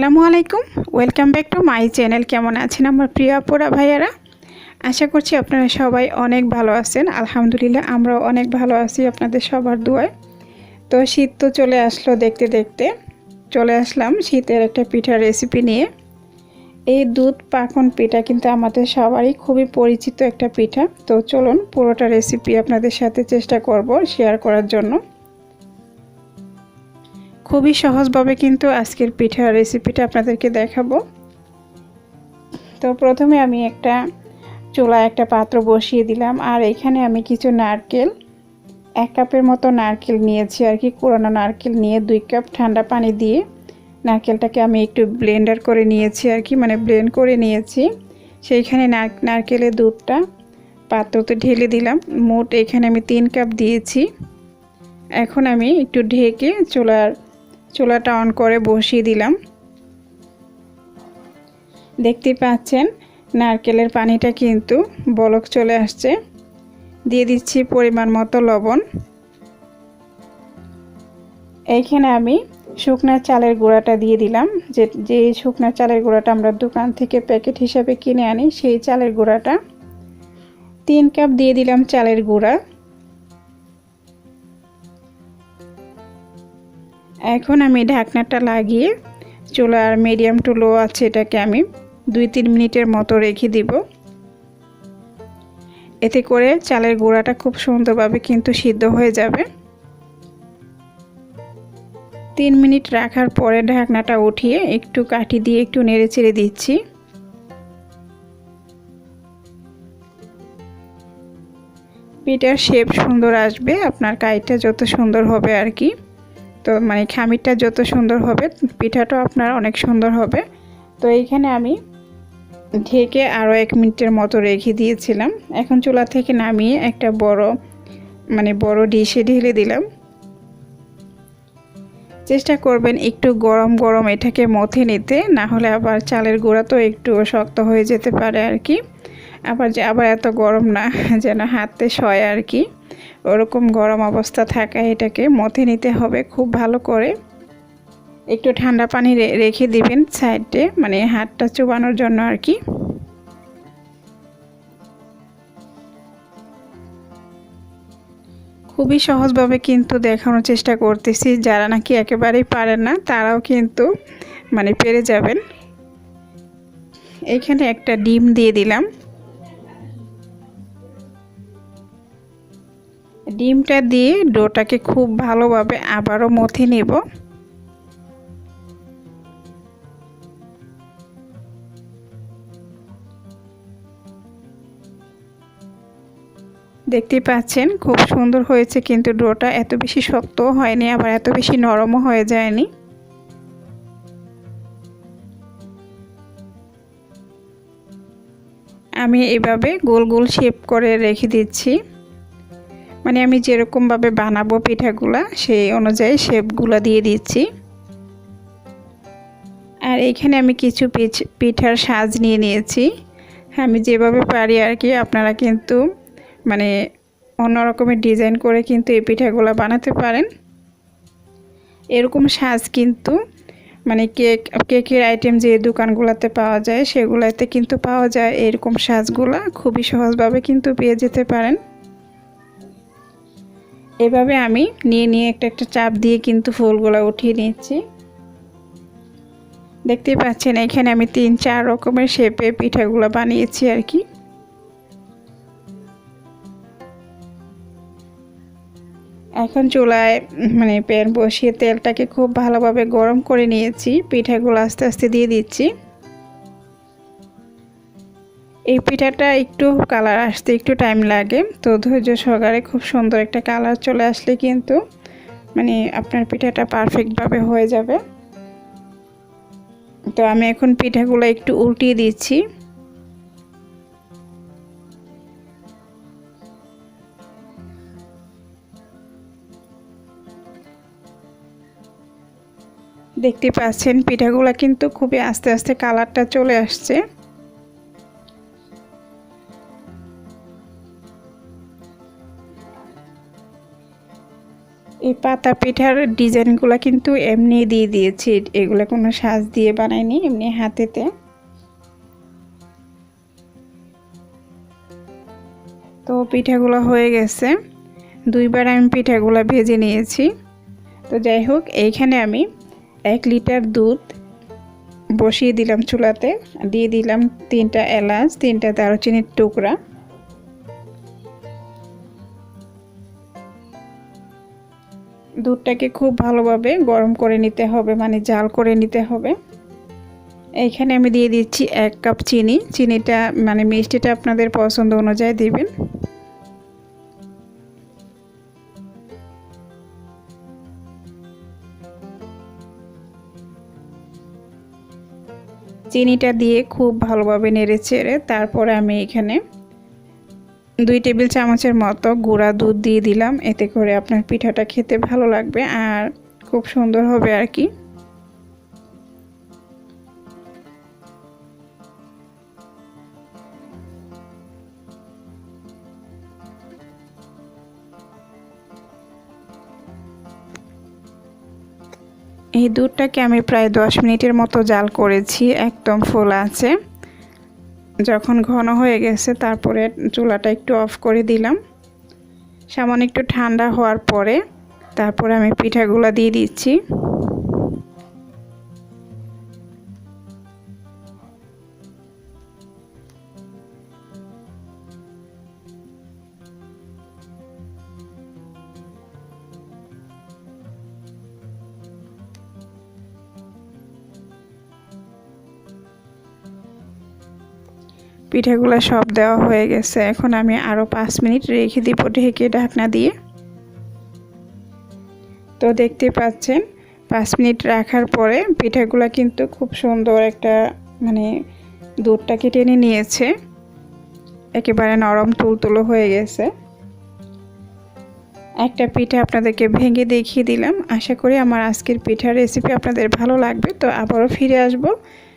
আসসালামু আলাইকুম। Welcome back to my channel কেমন আছেন আমার প্রিয় আপুরা, ভাইয়ারা? আশা করছি আপনারা সবাই অনেক ভালো আছেন। আলহামদুলিল্লাহ, আমরাও অনেক ভালো আছি আপনাদের সবার দুয়ায়। তো শীত তো চলে আসলো দেখতে দেখতে। চলে আসলাম শীতের একটা পিঠার রেসিপি নিয়ে। এই দুধ পাকন পিঠা কিন্তু আমাদের সবারই খুবই পরিচিত একটা পিঠা। তো চলুন পুরোটা রেসিপি আপনাদের সাথে চেষ্টা করব শেয়ার করার জন্য। খুবই সহজভাবে কিন্তু আজকের পিঠার রেসিপিটা আপনাদেরকে দেখাবো। তো প্রথমে আমি একটা চুলা একটা পাত্র বসিয়ে দিলাম, আর এখানে আমি কিছু নারকেল, এক কাপের মতো নারকেল নিয়েছি আর কি, পুরোনো নারকেল নিয়ে দুই কাপ ঠান্ডা পানি দিয়ে নারকেলটাকে আমি একটু ব্লেন্ডার করে নিয়েছি আর কি মানে ব্লেন্ড করে নিয়েছি। সেইখানে নারকেলের দুধটা পাত্রতে ঢেলে দিলাম। মোট এখানে আমি তিন কাপ দিয়েছি। এখন আমি একটু ঢেকে চুলার চুলাটা অন করে বসিয়ে দিলাম। দেখতে পাচ্ছেন, নারকেলের পানিটা কিন্তু বলক চলে আসছে। দিয়ে দিচ্ছি পরিমাণ মতো লবণ। এইখানে আমি শুকনা চালের গুঁড়াটা দিয়ে দিলাম। যে যে শুকনা চালের গুঁড়াটা আমরা দোকান থেকে প্যাকেট হিসাবে কিনে আনি, সেই চালের গুঁড়াটা। তিন কাপ দিয়ে দিলাম চালের গুঁড়া। এখন আমি ঢাকনাটা লাগিয়ে চুলার মিডিয়াম টু লো আছে এটাকে আমি দুই তিন মিনিটের মতো রেখে দিব। এতে করে চালের গোড়াটা খুব সুন্দরভাবে কিন্তু সিদ্ধ হয়ে যাবে। তিন মিনিট রাখার পরে ঢাকনাটা উঠিয়ে একটু কাঠি দিয়ে একটু নেড়ে চেড়ে দিচ্ছি। পিঠার শেপ সুন্দর আসবে, আপনার কাইটা যত সুন্দর হবে আর কি। তো মানে খামিরটা যত সুন্দর হবে, পিঠাটাও আপনার অনেক সুন্দর হবে। তো এইখানে আমি ঢেকে আরও এক মিনিটের মতো রেখে দিয়েছিলাম। এখন চুলা থেকে নামিয়ে একটা বড় মানে বড় ডিশে ঢেলে দিলাম। চেষ্টা করবেন একটু গরম গরম এটাকে মথে নিতে, না হলে আবার চালের গুঁড়া তো একটু শক্ত হয়ে যেতে পারে আর কি। আবার যে আবার এত গরম না, যেন হাতে সয় আর কি। ওরকম গরম অবস্থা থাকা এটাকে মথে নিতে হবে খুব ভালো করে। একটু ঠান্ডা পানি রেখে দিবেন সাইডে মানে হাতটা চুবানোর জন্য আর কি। খুবই সহজভাবে কিন্তু দেখানোর চেষ্টা করতেছি, যারা নাকি একেবারেই পারেন না, তারাও কিন্তু মানে পেরে যাবেন। এখানে একটা ডিম দিয়ে দিলাম। ডিমটা দিয়ে ডোটাকে খুব ভালোভাবে আবারও মথে নেব। দেখতে পাচ্ছেন, খুব সুন্দর হয়েছে কিন্তু ডোটা। এত বেশি শক্তও হয়নি, আবার এত বেশি নরমও হয়ে যায়নি। আমি এভাবে গোল গোল শেপ করে রেখে দিচ্ছি। মানে আমি যেরকমভাবে বানাবো পিঠাগুলা, সেই অনুযায়ী শেপগুলো দিয়ে দিচ্ছি। আর এখানে আমি কিছু পিঠার সাজ নিয়ে নিয়েছি। আমি যেভাবে পারি আর কি, আপনারা কিন্তু মানে অন্য রকমের ডিজাইন করে কিন্তু এই পিঠাগুলো বানাতে পারেন। এরকম সাজ কিন্তু মানে কেক, কেকের আইটেম যে দোকানগুলোতে পাওয়া যায়, সেগুলোতে কিন্তু পাওয়া যায়। এরকম সাজগুলা খুবই সহজভাবে কিন্তু পেয়ে যেতে পারেন। এভাবে আমি নিয়ে নিয়ে একটা একটা চাপ দিয়ে কিন্তু ফুলগুলো উঠিয়ে নিচ্ছি দেখতেই পাচ্ছেন, এখানে আমি তিন চার রকমের শেপে পিঠাগুলো বানিয়েছি আর কি। এখন চুলায় মানে প্যান বসিয়ে তেলটাকে খুব ভালোভাবে গরম করে নিয়েছি। পিঠাগুলো আস্তে আস্তে দিয়ে দিচ্ছি। এই পিঠাটা একটু কালার আসতে একটু টাইম লাগে। তো ধৈর্য সহকারে খুব সুন্দর একটা কালার চলে আসলে কিন্তু মানে আপনার পিঠাটা পারফেক্টভাবে হয়ে যাবে। তো আমি এখন পিঠাগুলো একটু উল্টিয়ে দিচ্ছি। দেখতে পাচ্ছেন পিঠাগুলো কিন্তু খুবই আস্তে আস্তে কালারটা চলে আসছে। এই পাতা পিঠার ডিজাইনগুলো কিন্তু এমনি দিয়ে দিয়েছি। এগুলো কোনো সাজ দিয়ে বানাইনি, এমনি হাতেতে। তো পিঠাগুলো হয়ে গেছে। দুইবার আমি পিঠাগুলো ভেজে নিয়েছি। তো যাই হোক, এইখানে আমি এক লিটার দুধ বসিয়ে দিলাম চুলাতে। দিয়ে দিলাম তিনটা এলাচ, তিনটা দারুচিনির টুকরা। দুধটাকে খুব ভালোভাবে গরম করে নিতে হবে মানে জাল করে নিতে হবে। এইখানে আমি দিয়ে দিচ্ছি এক কাপ চিনি। চিনিটা মানে মিষ্টিটা আপনাদের পছন্দ অনুযায়ী দিবেন। চিনিটা দিয়ে খুব ভালোভাবে নেড়ে চেড়ে তারপরে আমি এখানে দুই টেবিল চামচের মতো গুঁড়া দুধ দিয়ে দিলাম। এতে করে আপনার পিঠাটা খেতে ভালো লাগবে আর খুব সুন্দর হবে আর কি। এই দুধটাকে আমি প্রায় দশ মিনিটের মতো জাল করেছি, একদম ফোলা আছে। যখন ঘন হয়ে গেছে, তারপরে চুলাটা একটু অফ করে দিলাম। সামান্য একটু ঠান্ডা হওয়ার পরে, তারপরে আমি পিঠাগুলো দিয়ে দিচ্ছি। পিঠাগুলো সব দেওয়া হয়ে গেছে। এখন আমি আরও পাঁচ মিনিট রেখে দিব ঢেকে ঢাকনা দিয়ে। তো দেখতে পাচ্ছেন, পাঁচ মিনিট রাখার পরে পিঠাগুলো কিন্তু খুব সুন্দর একটা মানে দুধটাকে টেনে নিয়েছে। একেবারে নরম তুলতুলো হয়ে গেছে। একটা পিঠা আপনাদেরকে ভেঙে দেখিয়ে দিলাম। আশা করি আমার আজকের পিঠার রেসিপি আপনাদের ভালো লাগবে। তো আবারও ফিরে আসব।